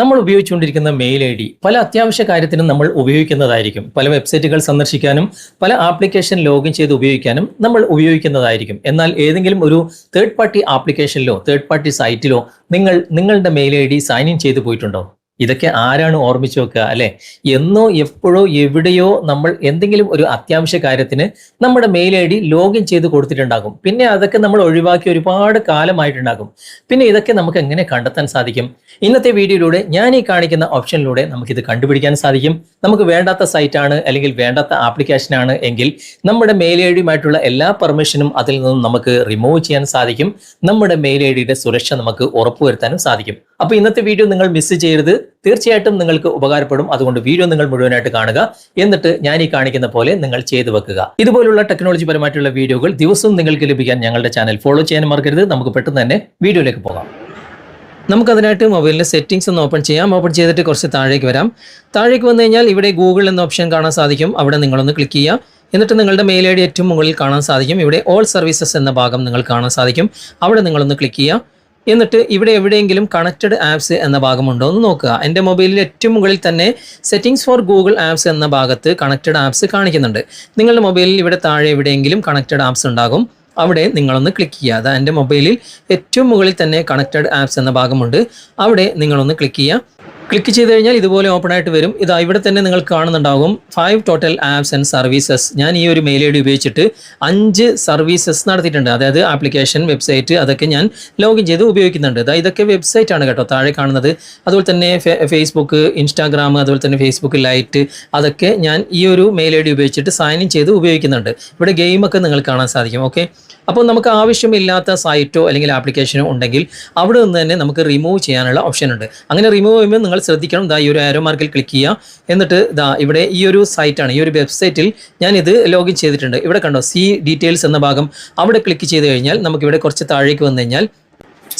നമ്മൾ ഉപയോഗിച്ചുകൊണ്ടിരിക്കുന്ന mail I D പല അത്യാവശ്യ കാര്യത്തിനും നമ്മൾ ഉപയോഗിക്കുന്നതായിരിക്കും. പല വെബ്സൈറ്റുകൾ സന്ദർശിക്കാനും പല ആപ്ലിക്കേഷൻ ലോഗിൻ ചെയ്ത് ഉപയോഗിക്കാനും നമ്മൾ ഉപയോഗിക്കുന്നതായിരിക്കും. എന്നാൽ ഏതെങ്കിലും ഒരു തേർഡ് പാർട്ടി ആപ്ലിക്കേഷനിലോ തേർഡ് പാർട്ടി സൈറ്റിലോ നിങ്ങൾ നിങ്ങളുടെ mail I D sign in ചെയ്തു പോയിട്ടുണ്ടോ? ഇതൊക്കെ ആരാണ് ഓർമ്മിച്ചു വെക്കുക അല്ലെ? എന്നോ എപ്പോഴോ എവിടെയോ നമ്മൾ എന്തെങ്കിലും ഒരു അത്യാവശ്യ കാര്യത്തിന് നമ്മുടെ മെയിൽ ഐ ഡി ലോഗിൻ ചെയ്ത് കൊടുത്തിട്ടുണ്ടാകും. പിന്നെ അതൊക്കെ നമ്മൾ ഒഴിവാക്കി ഒരുപാട് കാലമായിട്ടുണ്ടാകും. പിന്നെ ഇതൊക്കെ നമുക്ക് എങ്ങനെ കണ്ടെത്താൻ സാധിക്കും? ഇന്നത്തെ വീഡിയോയിലൂടെ ഞാൻ ഈ കാണിക്കുന്ന ഓപ്ഷനിലൂടെ നമുക്ക് ഇത് കണ്ടുപിടിക്കാൻ സാധിക്കും. നമുക്ക് വേണ്ടാത്ത സൈറ്റാണ് അല്ലെങ്കിൽ വേണ്ടാത്ത ആപ്ലിക്കേഷനാണ് എങ്കിൽ നമ്മുടെ മെയിൽ ഐ ഡിയുമായിട്ടുള്ള എല്ലാ പെർമിഷനും അതിൽ നിന്നും നമുക്ക് റിമൂവ് ചെയ്യാൻ സാധിക്കും. നമ്മുടെ മെയിൽ ഐ ഡിയുടെ സുരക്ഷ നമുക്ക് ഉറപ്പുവരുത്താനും സാധിക്കും. അപ്പോൾ ഇന്നത്തെ വീഡിയോ നിങ്ങൾ മിസ് ചെയ്യരുത്. തീർച്ചയായിട്ടും നിങ്ങൾക്ക് ഉപകാരപ്പെടും. അതുകൊണ്ട് വീഡിയോ നിങ്ങൾ മുഴുവനായിട്ട് കാണുക. എന്നിട്ട് ഞാൻ ഈ കാണിക്കുന്ന പോലെ നിങ്ങൾ ചെയ്തു വെക്കുക. ഇതുപോലുള്ള ടെക്നോളജി പരമായിട്ടുള്ള വീഡിയോകൾ ദിവസവും നിങ്ങൾക്ക് ലഭിക്കാൻ ഞങ്ങളുടെ ചാനൽ ഫോളോ ചെയ്യാൻ മറക്കരുത്. നമുക്ക് പെട്ടെന്ന് തന്നെ വീഡിയോയിലേക്ക് പോകാം. നമുക്കതിനായിട്ട് മൊബൈലിന്റെ സെറ്റിംഗ്സ് ഒന്ന് ഓപ്പൺ ചെയ്യാം. ഓപ്പൺ ചെയ്തിട്ട് കുറച്ച് താഴേക്ക് വരാം. താഴേക്ക് വന്നു കഴിഞ്ഞാൽ ഇവിടെ ഗൂഗിൾ എന്ന ഓപ്ഷൻ കാണാൻ സാധിക്കും. അവിടെ നിങ്ങളൊന്ന് ക്ലിക്ക് ചെയ്യാം. എന്നിട്ട് നിങ്ങളുടെ മെയിൽ ഐ ഡി ഏറ്റവും മുകളിൽ കാണാൻ സാധിക്കും. ഇവിടെ ഓൾ സർവീസസ് എന്ന ഭാഗം നിങ്ങൾ കാണാൻ സാധിക്കും. അവിടെ നിങ്ങളൊന്ന് ക്ലിക്ക് ചെയ്യുക എന്നിട്ട് ഇവിടെ എവിടെയെങ്കിലും കണക്റ്റഡ് ആപ്സ് എന്ന ഭാഗമുണ്ടോ എന്ന് നോക്കുക. എന്റെ മൊബൈലിൽ ഏറ്റവും മുകളിൽ തന്നെ സെറ്റിംഗ്സ് ഫോർ ഗൂഗിൾ ആപ്സ് എന്ന ഭാഗത്ത് കണക്റ്റഡ് ആപ്സ് കാണിക്കുന്നുണ്ട്. നിങ്ങളുടെ മൊബൈലിൽ ഇവിടെ താഴെ എവിടെയെങ്കിലും കണക്റ്റഡ് ആപ്സ് ഉണ്ടാകും. അവിടെ നിങ്ങളൊന്ന് ക്ലിക്ക് ചെയ്യുക. അതാ എന്റെ മൊബൈലിൽ ഏറ്റവും മുകളിൽ തന്നെ കണക്റ്റഡ് ആപ്സ് എന്ന ഭാഗമുണ്ട്. അവിടെ നിങ്ങളൊന്ന് ക്ലിക്ക് ചെയ്യുക. ക്ലിക്ക് ചെയ്ത് കഴിഞ്ഞാൽ ഇതുപോലെ ഓപ്പൺ ആയിട്ട് വരും. ഇതാ ഇവിടെ തന്നെ നിങ്ങൾ കാണുന്നുണ്ടാകും five total apps and services ഞാൻ ഈ ഒരു മെയിൽ ഐ ഡി ഉപയോഗിച്ചിട്ട് അഞ്ച് സർവീസസ് നടത്തിയിട്ടുണ്ട്. അതായത് ആപ്ലിക്കേഷൻ വെബ്സൈറ്റ് അതൊക്കെ ഞാൻ ലോഗിൻ ചെയ്ത് ഉപയോഗിക്കുന്നുണ്ട്. ഇതാ ഇതൊക്കെ വെബ്സൈറ്റ് ആണ് കേട്ടോ താഴെ കാണുന്നത്. അതുപോലെ തന്നെ ഫേസ്ബുക്ക് ഇൻസ്റ്റാഗ്രാം അതുപോലെ തന്നെ ഫേസ്ബുക്ക് ലൈറ്റ് അതൊക്കെ ഞാൻ ഈ ഒരു മെയിൽ ഐ ഡി ഉപയോഗിച്ചിട്ട് സൈൻ ഇൻ ചെയ്ത് ഉപയോഗിക്കുന്നുണ്ട്. ഇവിടെ ഗെയിമൊക്കെ നിങ്ങൾ കാണാൻ സാധിക്കും. ഓക്കെ അപ്പോൾ നമുക്ക് ആവശ്യമില്ലാത്ത സൈറ്റോ അല്ലെങ്കിൽ ആപ്ലിക്കേഷനോ ഉണ്ടെങ്കിൽ അവിടെ നിന്ന് തന്നെ നമുക്ക് റിമൂവ് ചെയ്യാനുള്ള ഓപ്ഷൻ ഉണ്ട്. അങ്ങനെ റിമൂവ് ചെയ്യുമ്പോൾ നിങ്ങൾ ശ്രദ്ധിക്കണം. ദാ ഈ ഒരു ആരോ മാർക്കിൽ ക്ലിക്ക് ചെയ്യുക എന്നിട്ട് ദാ ഇവിടെ ഈ ഒരു സൈറ്റാണ് ഈ ഒരു വെബ്സൈറ്റിൽ ഞാൻ ഇത് ലോഗിൻ ചെയ്തിട്ടുണ്ട്. ഇവിടെ കണ്ടോ? സി ഡീറ്റെയിൽസ് എന്ന ഭാഗം അവിടെ ക്ലിക്ക് ചെയ്ത് കഴിഞ്ഞാൽ നമുക്കിവിടെ കുറച്ച് താഴേക്ക് വന്നു കഴിഞ്ഞാൽ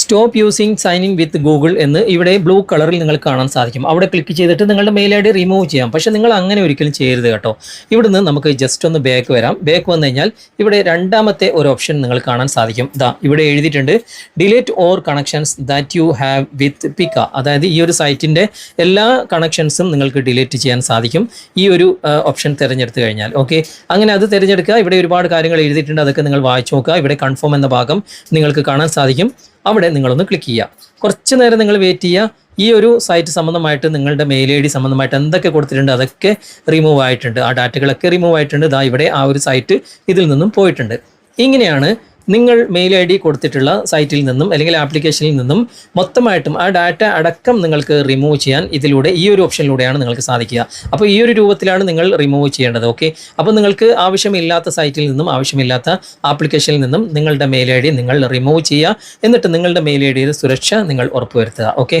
stop using sign in with Google എന്ന് ഇവിടെ ബ്ലൂ കളറിൽ നിങ്ങൾ കാണാൻ സാധിക്കും. അവിടെ ക്ലിക്ക് ചെയ്തിട്ട് നിങ്ങളുടെ മെയിൽ ഐ ഡി റിമൂവ് ചെയ്യാം. പക്ഷെ നിങ്ങൾ അങ്ങനെ ഒരിക്കലും ചെയ്യരുത് കേട്ടോ. ഇവിടുന്ന് നമുക്ക് ജസ്റ്റ് ഒന്ന് ബാക്ക് വരാം. ബാക്ക് വന്നു കഴിഞ്ഞാൽ ഇവിടെ രണ്ടാമത്തെ ഒരു ഓപ്ഷൻ നിങ്ങൾ കാണാൻ സാധിക്കും. ഇതാ ഇവിടെ എഴുതിയിട്ടുണ്ട് delete or connections that you have with പിക്ക അതായത് ഈ ഒരു സൈറ്റിന്റെ എല്ലാ കണക്ഷൻസും നിങ്ങൾക്ക് ഡിലേറ്റ് ചെയ്യാൻ സാധിക്കും. ഈ ഒരു ഓപ്ഷൻ തിരഞ്ഞെടുത്ത് കഴിഞ്ഞാൽ. ഓക്കെ അങ്ങനെ അത് തിരഞ്ഞെടുക്കുക. ഇവിടെ ഒരുപാട് കാര്യങ്ങൾ എഴുതിയിട്ടുണ്ട്. അതൊക്കെ നിങ്ങൾ വായിച്ചു നോക്കുക. ഇവിടെ കൺഫേം എന്ന ഭാഗം നിങ്ങൾക്ക് കാണാൻ സാധിക്കും. അവിടെ നിങ്ങളൊന്ന് ക്ലിക്ക് ചെയ്യുക. കുറച്ച് നേരം നിങ്ങൾ വെയിറ്റ് ചെയ്യുക. ഈ ഒരു സൈറ്റ് സംബന്ധമായിട്ട് നിങ്ങളുടെ മെയിൽ ഐ ഡി സംബന്ധമായിട്ട് എന്തൊക്കെ കൊടുത്തിട്ടുണ്ട് അതൊക്കെ റിമൂവ് ആയിട്ടുണ്ട്. ആ ഡാറ്റകളൊക്കെ റിമൂവ് ആയിട്ടുണ്ട്. ഇതാ ഇവിടെ ആ ഒരു സൈറ്റ് ഇതിൽ നിന്നും പോയിട്ടുണ്ട്. ഇങ്ങനെയാണ് നിങ്ങൾ മെയിൽ ഐ ഡി കൊടുത്തിട്ടുള്ള സൈറ്റിൽ നിന്നും അല്ലെങ്കിൽ ആപ്ലിക്കേഷനിൽ നിന്നും മൊത്തമായിട്ടും ആ ഡാറ്റ അടക്കം നിങ്ങൾക്ക് റിമൂവ് ചെയ്യാൻ ഇതിലൂടെ ഈ ഒരു ഓപ്ഷനിലൂടെയാണ് നിങ്ങൾക്ക് സാധിക്കുക. അപ്പോൾ ഈ ഒരു രൂപത്തിലാണ് നിങ്ങൾ റിമൂവ് ചെയ്യേണ്ടത് ഓക്കെ അപ്പോൾ നിങ്ങൾക്ക് ആവശ്യമില്ലാത്ത സൈറ്റിൽ നിന്നും ആവശ്യമില്ലാത്ത ആപ്ലിക്കേഷനിൽ നിന്നും നിങ്ങളുടെ മെയിൽ ഐ ഡി നിങ്ങൾ റിമൂവ് ചെയ്യുക. എന്നിട്ട് നിങ്ങളുടെ മെയിൽ ഐ ഡിയുടെ സുരക്ഷ നിങ്ങൾ ഉറപ്പുവരുത്തുക ഓക്കെ